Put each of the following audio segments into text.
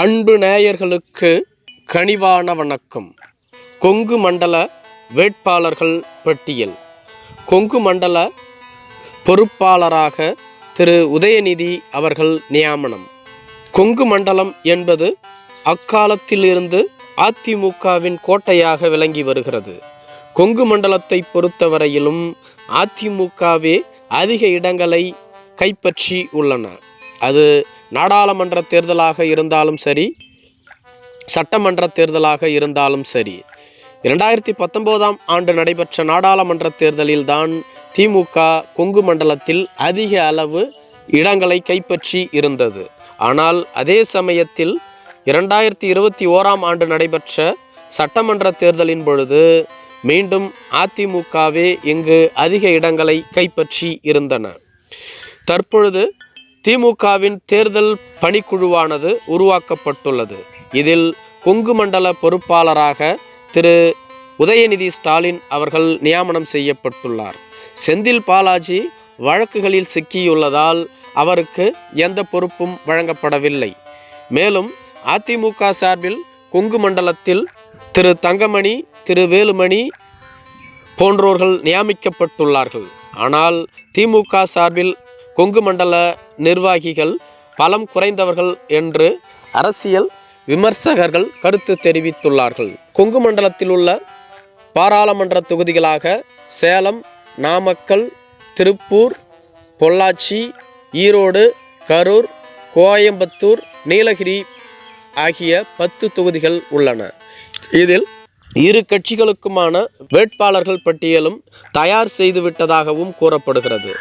அன்பு நேயர்களுக்கு கனிவான வணக்கம். கொங்கு மண்டல வேட்பாளர்கள் பட்டியல். கொங்கு மண்டல பொறுப்பாளராக திரு. உதயநிதி அவர்கள் நியாமனம். கொங்கு மண்டலம் என்பது அக்காலத்திலிருந்து அதிமுகவின் கோட்டையாக விளங்கி வருகிறது. கொங்கு மண்டலத்தை பொறுத்தவரையிலும் அதிமுகவே அதிக இடங்களை கைப்பற்றி உள்ளன. அது நாடாளுமன்ற தேர்தலாக இருந்தாலும் சரி சட்டமன்ற தேர்தலாக இருந்தாலும் சரி. இரண்டாயிரத்தி பத்தொம்போதாம் ஆண்டு நடைபெற்ற நாடாளுமன்ற தேர்தலில்தான் திமுக கொங்கு மண்டலத்தில் அதிக அளவு இடங்களை கைப்பற்றி இருந்தது. ஆனால் அதே சமயத்தில் இரண்டாயிரத்தி இருபத்தி ஓராம் ஆண்டு நடைபெற்ற சட்டமன்ற தேர்தலின் பொழுது மீண்டும் அதிமுகவே இங்கு அதிக இடங்களை கைப்பற்றி இருந்தன. தற்பொழுது திமுகவின் தேர்தல் பணிக்குழுவானது உருவாக்கப்பட்டுள்ளது. இதில் கொங்கு மண்டல பொறுப்பாளராக திரு. உதயநிதி ஸ்டாலின் அவர்கள் நியமனம் செய்யப்பட்டுள்ளார். செந்தில் பாலாஜி வழக்குகளில் சிக்கியுள்ளதால் அவருக்கு எந்த பொறுப்பும் வழங்கப்படவில்லை. மேலும் அதிமுக சார்பில் கொங்கு மண்டலத்தில் திரு. தங்கமணி திரு. வேலுமணி போன்றோர்கள் நியமிக்கப்பட்டுள்ளார்கள். ஆனால் திமுக சார்பில் கொங்கு மண்டல நிர்வாகிகள் பலம் குறைந்தவர்கள் என்று அரசியல் விமர்சகர்கள் கருத்து தெரிவித்துள்ளார்கள். கொங்கு மண்டலத்தில் உள்ள பாராளுமன்ற தொகுதிகளாக சேலம் நாமக்கல் திருப்பூர் பொள்ளாச்சி ஈரோடு கரூர் கோயம்புத்தூர் நீலகிரி ஆகிய பத்து தொகுதிகள் உள்ளன. இதில் இரு கட்சிகளுக்குமான வேட்பாளர்கள் பட்டியலும் தயார் செய்துவிட்டதாகவும் கூறப்படுகிறது.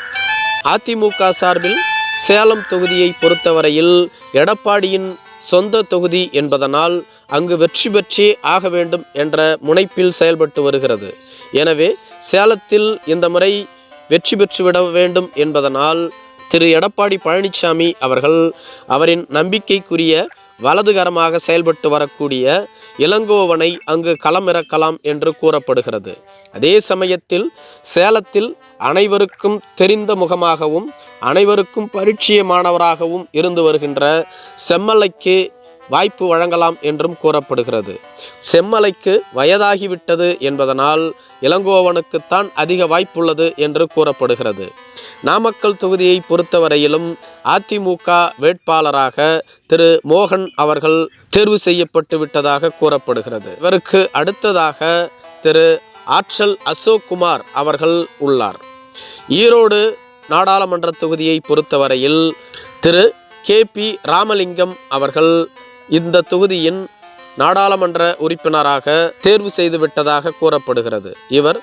அதிமுக சார்பில் சேலம் தொகுதியை பொறுத்தவரையில் எடப்பாடியின் சொந்த தொகுதி என்பதனால் அங்கு வெற்றி பெற்றே ஆக வேண்டும் என்ற முனைப்பில் செயல்பட்டு வருகிறது. எனவே சேலத்தில் இந்த முறை வெற்றி பெற்றுவிட வேண்டும் என்பதனால் திரு. எடப்பாடி பழனிசாமி அவர்கள் அவரின் நம்பிக்கைக்குரிய வலதுகரமாக செயல்பட்டு வரக்கூடிய இளங்கோவனை அங்கு களமிறக்கலாம் என்று கூறப்படுகிறது. அதே சமயத்தில் சேலத்தில் அனைவருக்கும் தெரிந்த முகமாகவும் அனைவருக்கும் பரிச்சயமானவராகவும் இருந்து வருகின்ற செம்மலைக்கு வாய்ப்பு வழங்கலாம் என்றும் கூறப்படுகிறது. செம்மலைக்கு வயதாகிவிட்டது என்பதனால் இளங்கோவனுக்குத்தான் அதிக வாய்ப்புள்ளது என்று கூறப்படுகிறது. நாமக்கல் தொகுதியை பொறுத்தவரையிலும் அதிமுக வேட்பாளராக திரு மோகன் அவர்கள் தேர்வு செய்யப்பட்டு விட்டதாக கூறப்படுகிறது. இவருக்கு அடுத்ததாக திரு ஆற்றல் அசோக் குமார் அவர்கள் உள்ளார். ஈரோடு நாடாளுமன்ற தொகுதியை பொறுத்தவரையில் திரு கே பி ராமலிங்கம் அவர்கள் இந்த தொகுதியின் நாடாளுமன்ற உறுப்பினராக தேர்வு செய்துவிட்டதாக கூறப்படுகிறது. இவர்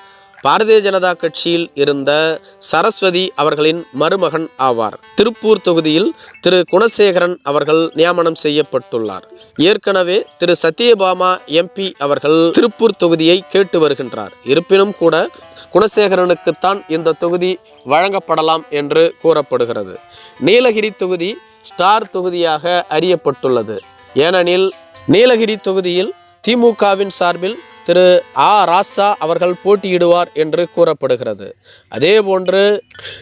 பாரதிய ஜனதா கட்சியில் இருந்த சரஸ்வதி அவர்களின் மருமகன் ஆவார். திருப்பூர் தொகுதியில் திரு. குணசேகரன் அவர்கள் நியமனம் செய்யப்பட்டுள்ளார். ஏற்கனவே திரு. சத்யபாமா எம்பி அவர்கள் திருப்பூர் தொகுதியை கேட்டு வருகின்றார். இருப்பினும் கூட குணசேகரனுக்குத்தான் இந்த தொகுதி வழங்கப்படலாம் என்று கூறப்படுகிறது. நீலகிரி தொகுதி ஸ்டார் தொகுதியாக அறியப்பட்டுள்ளது. ஏனெனில் நீலகிரி தொகுதியில் திமுகவின் சார்பில் திரு ஆ. ராசா அவர்கள் போட்டியிடுவார் என்று கூறப்படுகிறது. அதேபோன்று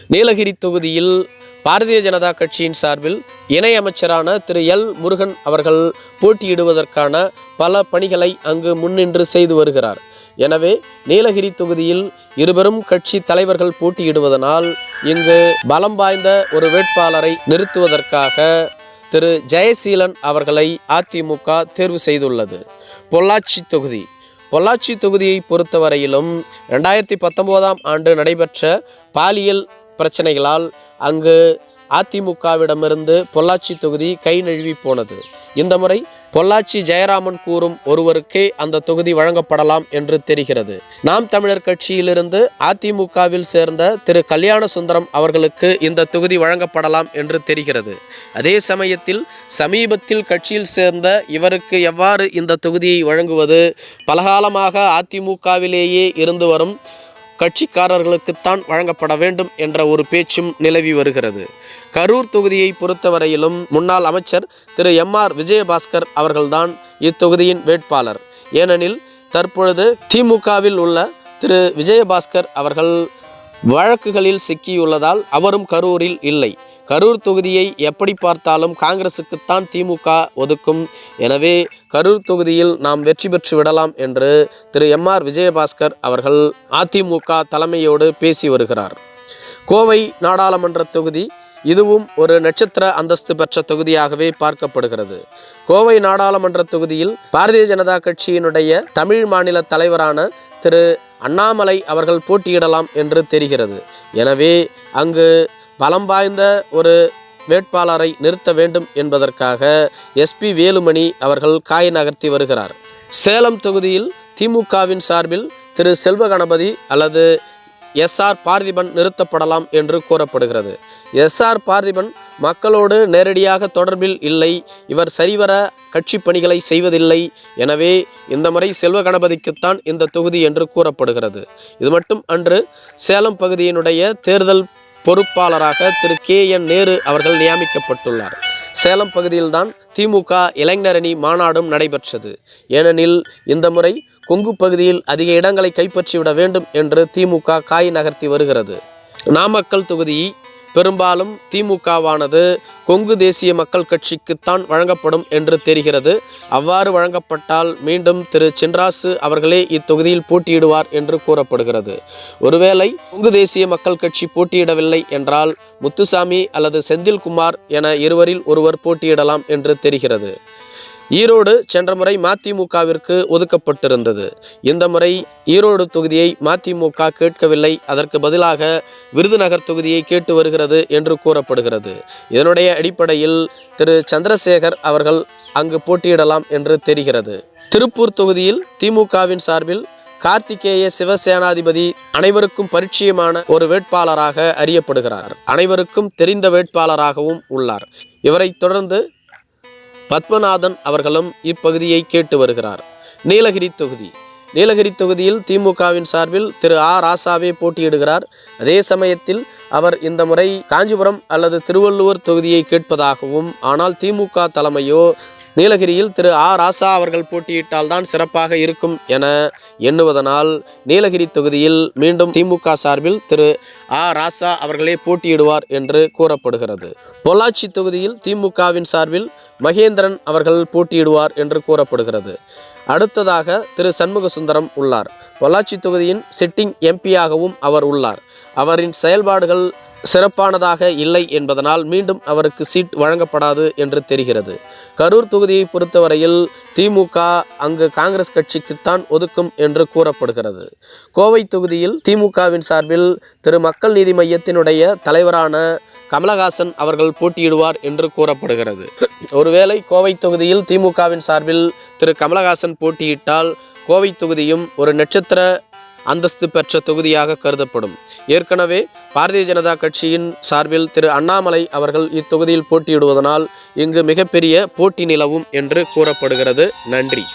நீலகிரி தொகுதியில் பாரதிய ஜனதா கட்சியின் சார்பில் இணையமைச்சரான திரு. எல். முருகன் அவர்கள் போட்டியிடுவதற்கான பல பணிகளை அங்கு முன்னின்று செய்து வருகிறார். எனவே நீலகிரி தொகுதியில் இருவரும் கட்சி தலைவர்கள் போட்டியிடுவதனால் இங்கு பலம் வாய்ந்த ஒரு வேட்பாளரை நிறுத்துவதற்காக திரு ஜெயசீலன் அவர்களை அதிமுக தேர்வு செய்துள்ளது. பொள்ளாச்சி தொகுதி. பொள்ளாச்சி தொகுதியை பொறுத்தவரையிலும் ரெண்டாயிரத்தி பத்தொம்போதாம் ஆண்டு நடைபெற்ற பாலியல் பிரச்சனைகளால் அங்கு அதிமுகவிடமிருந்து பொள்ளாச்சி தொகுதி கை நழுவி போனது. இந்த முறை பொள்ளாச்சி ஜெயராமன் கூறும் ஒருவருக்கே அந்த தொகுதி வழங்கப்படலாம் என்று தெரிகிறது. நாம் தமிழர் கட்சியிலிருந்து அதிமுகவில் சேர்ந்த திரு கல்யாண சுந்தரம் அவர்களுக்கு இந்த தொகுதி வழங்கப்படலாம் என்று தெரிகிறது. அதே சமயத்தில் சமீபத்தில் கட்சியில் சேர்ந்த இவருக்கு எவ்வாறு இந்த தொகுதியை வழங்குவது? பலகாலமாக அதிமுகவிலேயே இருந்து வரும் கட்சிக்காரர்களுக்குத்தான் வழங்கப்பட வேண்டும் என்ற ஒரு பேச்சும் நிலவி வருகிறது. கரூர் தொகுதியை பொறுத்தவரையிலும் முன்னாள் அமைச்சர் திரு எம் ஆர் விஜயபாஸ்கர் அவர்கள்தான் இத்தொகுதியின் வேட்பாளர். ஏனெனில் தற்பொழுது திமுகவில் உள்ள திரு விஜயபாஸ்கர் அவர்கள் வழக்குகளில் சிக்கியுள்ளதால் அவரும் கரூரில் இல்லை. கரூர் தொகுதியை எப்படி பார்த்தாலும் காங்கிரசுக்குத்தான் திமுக ஒதுக்கும். எனவே கரூர் தொகுதியில் நாம் வெற்றி பெற்று விடலாம் என்று திரு எம் ஆர் விஜயபாஸ்கர் அவர்கள் அதிமுக தலைமையோடு பேசி வருகிறார். கோவை நாடாளுமன்ற தொகுதி இதுவும் ஒரு நட்சத்திர அந்தஸ்து பெற்ற தொகுதியாகவே பார்க்கப்படுகிறது. கோவை நாடாளுமன்ற தொகுதியில் பாரதிய ஜனதா கட்சியினுடைய தமிழ் மாநில தலைவரான திரு அண்ணாமலை அவர்கள் போட்டியிடலாம் என்று தெரிகிறது. எனவே அங்கு பலம் வாய்ந்த ஒரு வேட்பாளரை நிறுத்த வேண்டும் என்பதற்காக எஸ்பி வேலுமணி அவர்கள் காய நகர்த்தி வருகிறார். சேலம் தொகுதியில் திமுகவின் சார்பில் திரு செல்வ கணபதி அல்லது எஸ்ஆர் பார்த்திபன் நிறுத்தப்படலாம் என்று கூறப்படுகிறது. எஸ்ஆர் பார்த்திபன் மக்களோடு நேரடியாக தொடர்பில் இல்லை இவர் சரிவர கட்சி பணிகளை செய்வதில்லை. எனவே இந்த முறை செல்வ கணபதிக்குத்தான் இந்த தொகுதி என்று கூறப்படுகிறது. இது மட்டும் அன்று சேலம் பகுதியினுடைய தேர்தல் பொறுப்பாளராக திரு கே என் நேரு அவர்கள் நியமிக்கப்பட்டுள்ளார். சேலம் பகுதியில்தான் திமுக இளைஞரணி மாநாடும் நடைபெற்றது. ஏனெனில் இந்த முறை கொங்கு பகுதியில் அதிக இடங்களை கைப்பற்றிவிட வேண்டும் என்று திமுக காய் நகர்த்தி வருகிறது. நாமக்கல் தொகுதி பெரும்பாலும் திமுகவானது கொங்கு தேசிய மக்கள் கட்சிக்குத்தான் வழங்கப்படும் என்று தெரிகிறது. அவ்வாறு வழங்கப்பட்டால் மீண்டும் திரு சின்ராசு அவர்களே இத்தொகுதியில் போட்டியிடுவார் என்று கூறப்படுகிறது. ஒருவேளை கொங்கு தேசிய மக்கள் கட்சி போட்டியிடவில்லை என்றால் முத்துசாமி அல்லது செந்தில்குமார் என இருவரில் ஒருவர் போட்டியிடலாம் என்று தெரிகிறது. ஈரோடு சென்ற முறை மதிமுகவிற்கு ஒதுக்கப்பட்டிருந்தது. இந்த முறை ஈரோடு தொகுதியை மதிமுக கேட்கவில்லை. அதற்கு பதிலாக விருதுநகர் தொகுதியை கேட்டு வருகிறது என்று கூறப்படுகிறது. இதனுடைய அடிப்படையில் திரு. சந்திரசேகர் அவர்கள் அங்கு போட்டியிடலாம் என்று தெரிகிறது. திருப்பூர் தொகுதியில் திமுகவின் சார்பில் கார்த்திகேய சிவசேனாதிபதி அனைவருக்கும் பரிச்சயமான ஒரு வேட்பாளராக அறியப்படுகிறார். அனைவருக்கும் தெரிந்த வேட்பாளராகவும் உள்ளார். இவரைத் தொடர்ந்து பத்மநாதன் அவர்களும் இப்பகுதியை கேட்டு வருகிறார். நீலகிரி தொகுதி. நீலகிரி தொகுதியில் திமுகவின் சார்பில் திரு ஆ. ராசாவே போட்டியிடுகிறார். அதே சமயத்தில் அவர் இந்த முறை காஞ்சிபுரம் அல்லது திருவள்ளூர் தொகுதியை கேட்பதாகவும் ஆனால் திமுக தலைமையோ நீலகிரியில் திரு ஆ. ராசா அவர்கள் போட்டியிட்டால் தான் சிறப்பாக இருக்கும் என எண்ணுவதனால் நீலகிரி தொகுதியில் மீண்டும் திமுக சார்பில் திரு ஆ ராசா அவர்களே போட்டியிடுவார் என்று கூறப்படுகிறது. பொள்ளாச்சி தொகுதியில் திமுகவின் சார்பில் மகேந்திரன் அவர்கள் போட்டியிடுவார் என்று கூறப்படுகிறது. அடுத்ததாக திரு சண்முக சுந்தரம் உள்ளார். பொள்ளாச்சி தொகுதியின் சிட்டிங் எம்பியாகவும் அவர் உள்ளார். அவரின் செயல்பாடுகள் சிறப்பானதாக இல்லை என்பதனால் மீண்டும் அவருக்கு சீட் வழங்கப்படாது என்று தெரிகிறது. கரூர் தொகுதியை பொறுத்தவரையில் திமுக அங்கு காங்கிரஸ் கட்சிக்குத்தான் ஒதுக்கும் என்று கூறப்படுகிறது. கோவை தொகுதியில் திமுகவின் சார்பில் திரு மக்கள் நீதி மையத்தினுடைய தலைவரான கமலஹாசன் அவர்கள் போட்டியிடுவார் என்று கூறப்படுகிறது. ஒருவேளை கோவை தொகுதியில் திமுகவின் சார்பில் திரு கமலஹாசன் போட்டியிட்டால் கோவை தொகுதியும் ஒரு நட்சத்திர அந்தஸ்து பெற்ற தொகுதியாக கருதப்படும். ஏற்கனவே பாரதிய ஜனதா கட்சியின் சார்பில் திரு அண்ணாமலை அவர்கள் இத்தொகுதியில் போட்டியிடுவதனால் இங்கு மிகப்பெரிய போட்டி நிலவும் என்று கூறப்படுகிறது. நன்றி.